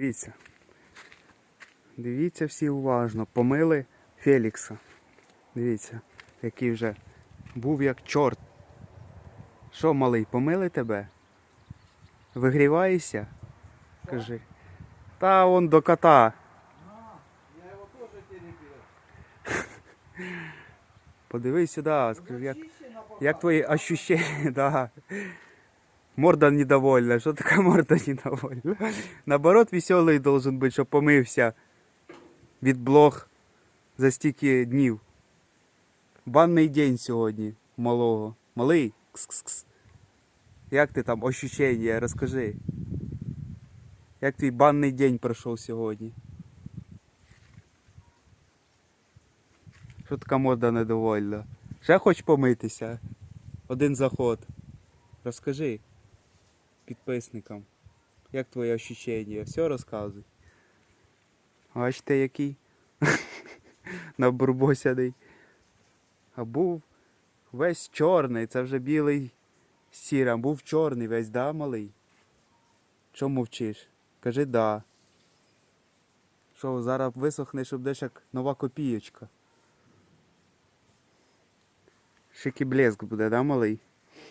Дивіться. Дивіться всі уважно. Помили Фелікса. Дивіться, який вже був як чорт. Що, малий, помили тебе? Вигріваєшся? Кажи. Та он до кота. Я его тоже теребил. Подивись сюди, як, як твої ощущення, да. Морда недовольна. Що така морда недовольна? Наоборот, веселий должен бути, щоб помився від блог за стільки днів. Банний день сьогодні малого. Малий. Кс-кс-кс. Як ти там ощущення? Розкажи. Як твій банний день пройшов сьогодні? Що така морда недовольна? Ще хочеш помитися? Один заход. Розкажи підписникам, як твої ощущення? Все розказуй. Бачите, який набурбосяний. А був весь чорний, це вже білий сіра. Був чорний весь, да, малий? Що мовчиш? Кажи да. Що, зараз висохнеш, десь як нова копієчка. Шик і блеск буде, да, малий?